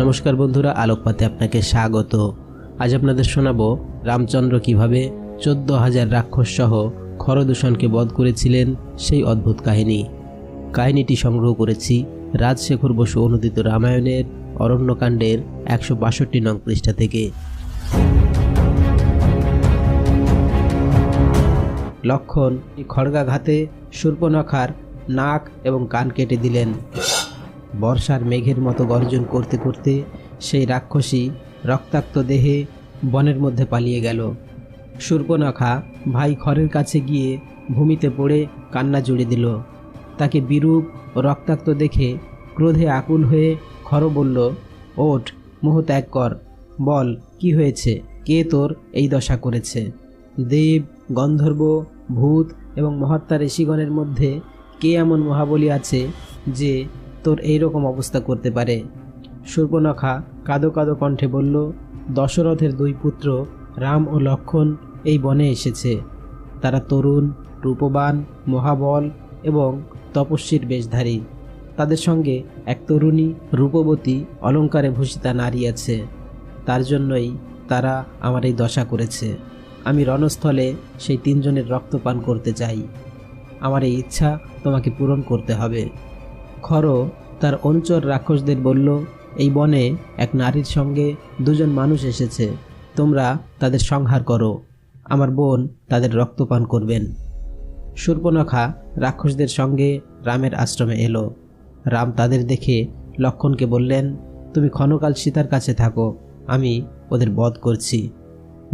নমস্কার বন্ধুরা, আলোকপাতে আপনাকে স্বাগত। আজ আপনাদের শোনাবো, রামচন্দ্র কীভাবে চোদ্দ হাজার রাক্ষস সহ খরদূষণকে বধ করেছিলেন সেই অদ্ভুত কাহিনী। কাহিনীটি সংগ্রহ করেছি রাজশেখর বসু অনুদিত রামায়ণের অরণ্যকাণ্ডের একশো বাষট্টি নং পৃষ্ঠা থেকে। লক্ষণ খড়গাঘাতে সূর্পনখার নাক এবং কান কেটে দিলেন। বর্ষার মেঘের মতো গর্জন করতে করতে সেই রাক্ষসী রক্তাক্ত দেহে বনের মধ্যে পালিয়ে গেল। সূর্পনখা ভাই খড়ের কাছে গিয়ে ভূমিতে পড়ে কান্না জুড়ে দিল। তাকে বিরূপ রক্তাক্ত দেখে ক্রোধে আকুল হয়ে খর বলল, ওঠ, মোহ ত্যাগ কর। বল, কি হয়েছে? কে তোর এই দশা করেছে? দেব, গন্ধর্ব, ভূত এবং মহাত্মা ঋষিগণের মধ্যে কে এমন মহাবলী আছে যে তোর এই রকম অবস্থা করতে পারে। সূর্পনখা কাদো কাদো কণ্ঠে বলল, দশরথের দুই পুত্র রাম ও লক্ষণ এই বনে এসেছে। তারা তরুণ, রূপবান, মহাবল এবং তপস্বীর বেশধারী। তাদের সঙ্গে এক তরুণী রূপবতী অলঙ্কারে ভূষিতা নারী আছে। তার জন্যই তারা আমার এই দশা করেছে। আমি রণস্থলে সেই তিনজনের রক্তপান করতে চাই। আমার এই ইচ্ছা তোমাকে পূরণ করতে হবে। খর তার অনুচর রাক্ষসদের বলল, এই বনে এক নারীর সঙ্গে দুজন মানুষ এসেছে। তোমরা তাদের সংহার করো। আমার বোন তাদের রক্তপান করবেন। শূর্পনখা রাক্ষসদের সঙ্গে রামের আশ্রমে এলো। রাম তাদের দেখে লক্ষণকে বললেন, তুমি ক্ষণকাল সীতার কাছে থাকো, আমি ওদের বধ করছি।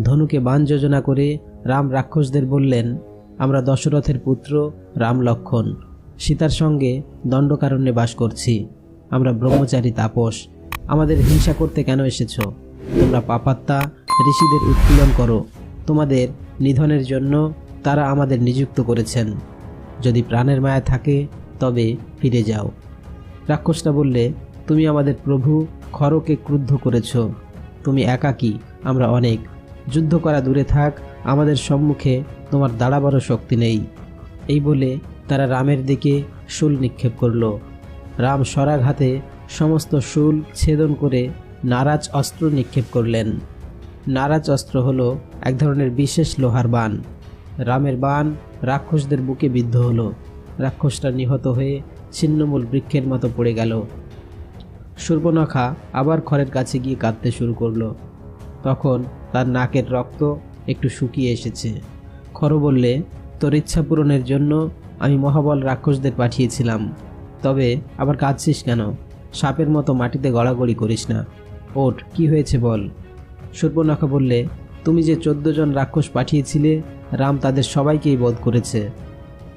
ধনুকে বান যোজনা করে রাম রাক্ষসদের বললেন, আমরা দশরথের পুত্র রাম লক্ষণ সীতার সঙ্গে দণ্ডকারণ্যে বাস করছি। আমরা ব্রহ্মচারী তাপস। আমাদের হিংসা করতে কেন এসেছ? তোমরা পাপাত্তা ঋষিদের উৎপীড়ন করো। তোমাদের নিধনের জন্য তারা আমাদের নিযুক্ত করেছেন। যদি প্রাণের মায়া থাকে, তবে ফিরে যাও। রাক্ষসটা বললে, তুমি আমাদের প্রভু, খরকে ক্রুদ্ধ করেছ। তুমি একাকী, আমরা অনেক। যুদ্ধ করা দূরে থাক, আমাদের সম্মুখে তোমার দাঁড়াবারও শক্তি নেই। এই বলে তারা রামের দিকে শুল নিক্ষেপ করল। রাম সরাঘাতে সমস্ত শুল ছেদন করে নারাজ অস্ত্র নিক্ষেপ করলেন। নারাজ অস্ত্র হল এক ধরনের বিশেষ লোহার বান। রামের বান রাক্ষসদের বুকে বিদ্ধ হলো। রাক্ষসটা নিহত হয়ে ছিন্নমূল বৃক্ষের মতো পড়ে গেল। সূর্পনখা আবার খড়ের কাছে গিয়ে কাঁদতে শুরু করল। তখন তার নাকের রক্ত একটু শুকিয়ে এসেছে। খর বললে, তোর ইচ্ছা পূরণের জন্য আমি মহাবল রাক্ষসদের পাঠিয়েছিলাম। তবে আবার কাঁদছিস কেন? সাপের মতো মাটিতে গড়াগড়ি করিস না। ওঠ, কি হয়েছে বল? সূর্পনখা বললে, তুমি যে চোদ্দ জন রাক্ষস পাঠিয়েছিলে, রাম তাদের সবাইকেই বধ করেছে।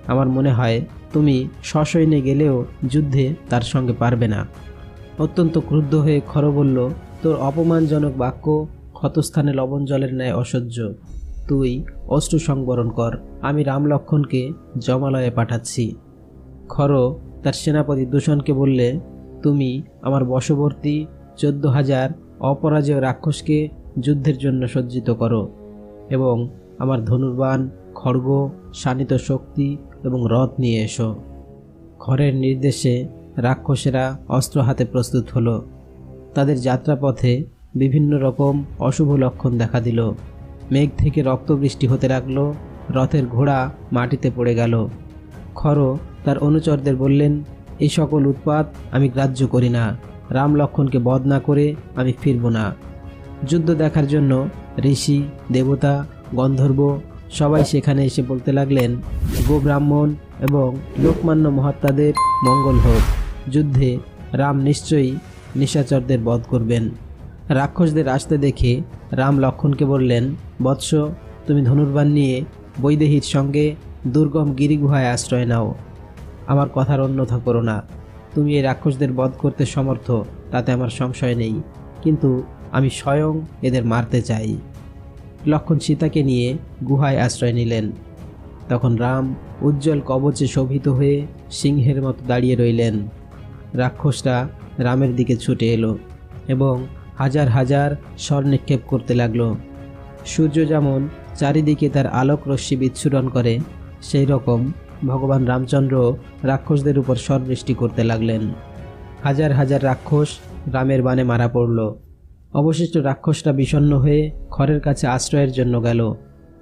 আমার মনে হয়, তুমি সসৈন্যে গেলেও যুদ্ধে তার সঙ্গে পারবে না। অত্যন্ত ক্রুদ্ধ হয়ে খর বলল, তোর অপমানজনক বাক্য ক্ষতস্থানে লবণ জলের ন্যায় অসহ্য। তুই অশ্রু সংবরণ কর, আমি রাম লক্ষণকে জমালয়ে পাঠাচ্ছি। খর তার সেনাপতি দূষণকে বললে, তুমি আমার বশবর্তী চোদ্দ হাজার অপরাজেয় রাক্ষসকে যুদ্ধের জন্য সজ্জিত করো এবং আমার ধনুর্বান খড়গ, শানিত শক্তি এবং রথ নিয়ে এসো। খড়ের নির্দেশে রাক্ষসেরা অস্ত্র হাতে প্রস্তুত হলো। তাদের যাত্রাপথে বিভিন্ন রকম অশুভ লক্ষণ দেখা দিল। মেঘ থেকে রক্তবৃষ্টি হতে লাগল। রথের ঘোড়া মাটিতে পড়ে গেল। খর তার অনুচরদের বললেন এই সকল উৎপাত আমি গ্রাহ্য করি না। রাম লক্ষণকে বধ না করে আমি ফিরব না। যুদ্ধ দেখার জন্য ঋষি, দেবতা, গন্ধর্ব সবাই সেখানে এসে বলতে লাগলেন, গো ব্রাহ্মণ এবং লোকমান্য মহাত্মাদের মঙ্গল হোক। যুদ্ধে রাম নিশ্চয়ই নিশাচরদের বধ করবেন। রাক্ষসদের আসতে দেখে রাম লক্ষণকে বললেন, বৎস, তুমি ধনুর্বাণ নিয়ে বৈদেহীর সঙ্গে দুর্গম গিরিগুহায় আশ্রয় নাও। আমার কথার অন্যথা করো না। তুমি এই রাক্ষসদের বধ করতে সমর্থ, তাতে আমার সংশয় নেই। কিন্তু আমি স্বয়ং এদের মারতে চাই। লক্ষণ সীতাকে নিয়ে গুহায় আশ্রয় নিলেন। তখন রাম উজ্জ্বল কবচে শোভিত হয়ে সিংহের মতো দাঁড়িয়ে রইলেন। রাক্ষসরা রামের দিকে ছুটে এলো এবং হাজার হাজার স্বর নিক্ষেপ করতে লাগল। সূর্য যেমন চারিদিকে তার আলোক রশ্মি বিচ্ছুরণ করে সেই রকম ভগবান রামচন্দ্র রাক্ষসদের উপর স্বর বৃষ্টি করতে লাগলেন। হাজার হাজার রাক্ষস রামের বানে মারা পড়ল। অবশিষ্ট রাক্ষসরা বিষণ্ণ হয়ে খড়ের কাছে আশ্রয়ের জন্য গেল।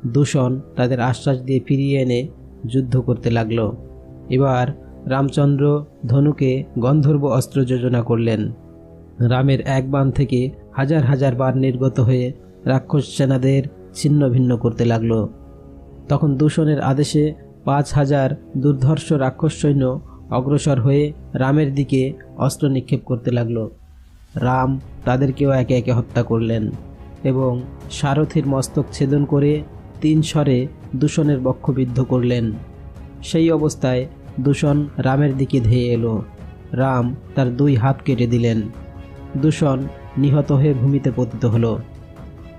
দূষণ তাদের আশ্বাস দিয়ে ফিরিয়ে এনে যুদ্ধ করতে লাগল। এবার রামচন্দ্র ধনুকে গন্ধর্ব অস্ত্র যোজনা করলেন। রামের এক বান থেকে হাজার হাজার বার নির্গত হয়ে রাক্ষস সেনাদের ছিন্ন ভিন্ন করতে লাগল। তখন দূষণের আদেশে পাঁচ হাজার দুর্ধর্ষ রাক্ষস সৈন্য অগ্রসর হয়ে রামের দিকে অস্ত্র নিক্ষেপ করতে লাগল। রাম তাদেরকেও একে একে হত্যা করলেন এবং সারথীর মস্তক ছেদন করে তিন স্বরে দূষণের বক্ষবিদ্ধ করলেন। সেই অবস্থায় দূষণ রামের দিকে ধেয়ে এলো। রাম তার দুই হাত কেটে দিলেন। দূষণ নিহত হয়ে ভূমিতে পতিত হলো।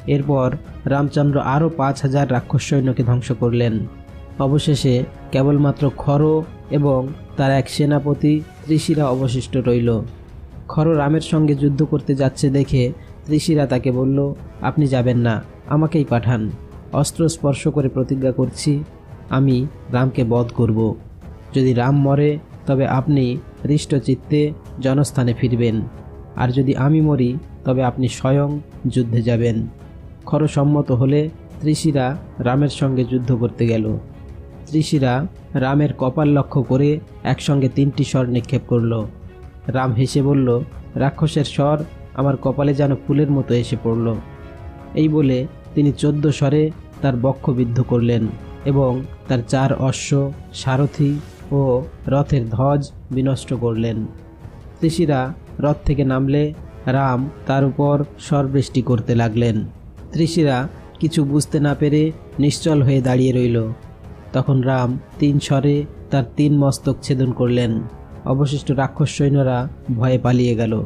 এরপর রামচন্দ্র আরও পাঁচ হাজার রাক্ষস সৈন্যকে ধ্বংস করলেন। অবশেষে কেবলমাত্র খর এবং তার এক সেনাপতি ত্রিশিরা অবশিষ্ট রইল। খর রামের সঙ্গে যুদ্ধ করতে যাচ্ছে দেখে ত্রিশিরা তাকে বলল, আপনি যাবেন না, আমাকেই পাঠান। অস্ত্র স্পর্শ করে প্রতিজ্ঞা করছি, আমি রামকে বধ করব। যদি রাম মরে, তবে আপনি হৃষ্টচিত্তে জনস্থানে ফিরবেন। আর যদি আমি মরি, তবে আপনি স্বয়ং যুদ্ধে যাবেন। খরসম্মত হলে ত্রিশিরা রামের সঙ্গে যুদ্ধ করতে গেল। ত্রিশিরা রামের কপাল লক্ষ্য করে একসঙ্গে তিনটি স্বর নিক্ষেপ করল। রাম হেসে বলল, রাক্ষসের স্বর আমার কপালে যেন ফুলের মতো এসে পড়ল। এই বলে তিনি চোদ্দ স্বরে তার বক্ষ বিদ্ধ করলেন এবং তার চার অশ্ব, সারথি ও রথের ধ্বজ বিনষ্ট করলেন। ত্রিশিরা রথ থেকে নামলে রাম তার উপর স্বরবৃষ্টি করতে লাগলেন। ত্রিশিরা কিছু বুঝতে না পেরে নিশ্চল হয়ে দাঁড়িয়ে রইল। তখন রাম তিন স্বরে তার তিন মস্তক ছেদন করলেন। অবশিষ্ট রাক্ষস সৈন্যরা ভয়ে পালিয়ে গেল।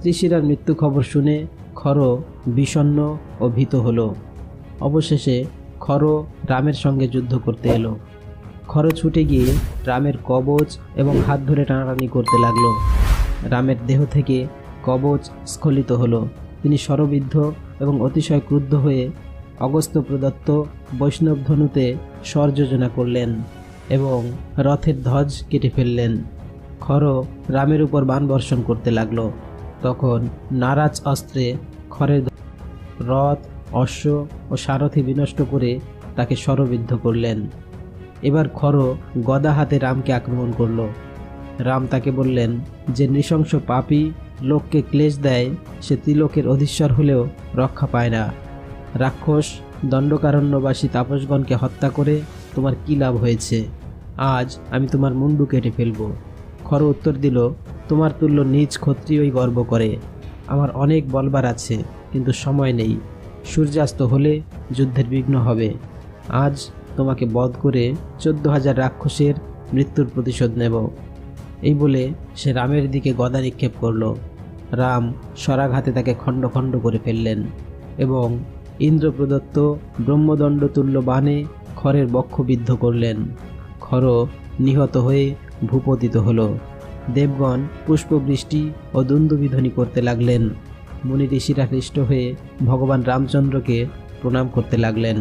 ত্রিশিরার মৃত্যু খবর শুনে খর বিষণ্ণ ও ভীত হল। অবশেষে খর রামের সঙ্গে যুদ্ধ করতে এলো। খর ছুটে গিয়ে রামের কবচ এবং হাত ধরে টানাটানি করতে লাগল। রামের দেহ থেকে কবচ স্খলিত হলো। তিনি স্বরবিদ্ধ এবং অতিশয় ক্রুদ্ধ হয়ে অগস্ত প্রদত্ত বৈষ্ণব ধনুতে স্বর যোজনা করলেন এবং রথের ধ্বজ কেটে ফেললেন। খর রামের উপর বান বর্ষণ করতে লাগল। তখন নারাজ অস্ত্রে খরের রথ, অশ্ব ও সারথি বিনষ্ট করে তাকে স্বরবিদ্ধ করলেন। এবার খর গদা হাতে রামকে আক্রমণ করল। রাম তাকে বললেন, যে নৃশংস পাপী লোককে ক্লেশ দেয়, সে তিলকের অধীশ্বর হলেও রক্ষা পায় না। রাক্ষস, দণ্ডকারণ্যবাসী তাপসগণকে হত্যা করে তোমার কী লাভ হয়েছে? আজ আমি তোমার মুন্ডু কেটে ফেলব। খর উত্তর দিল, তোমার তুল্য নিজ ক্ষত্রিয়ই গর্ব করে। আমার অনেক বলবার আছে, কিন্তু সময় নেই। সূর্যাস্ত হলে যুদ্ধের বিঘ্ন হবে। আজ তোমাকে বধ করে চোদ্দ হাজার রাক্ষসের মৃত্যুর প্রতিশোধ নেব। এই বলে সে রামের দিকে গদা নিক্ষেপ করল। রাম স্বরাঘাতে তাকে খণ্ড খণ্ড করে ফেললেন এবং ইন্দ্র প্রদত্ত ব্রহ্মদণ্ড তুল্য বাণে খরের বক্ষবিদ্ধ করলেন। খর নিহত হয়ে ভূপতিত হল। দেবগণ পুষ্পবৃষ্টি ও দুন্দুবিধ্বনি করতে লাগলেন। মুনি ঋষিরা হৃষ্ট হয়ে ভগবান রামচন্দ্রকে প্রণাম করতে লাগলেন।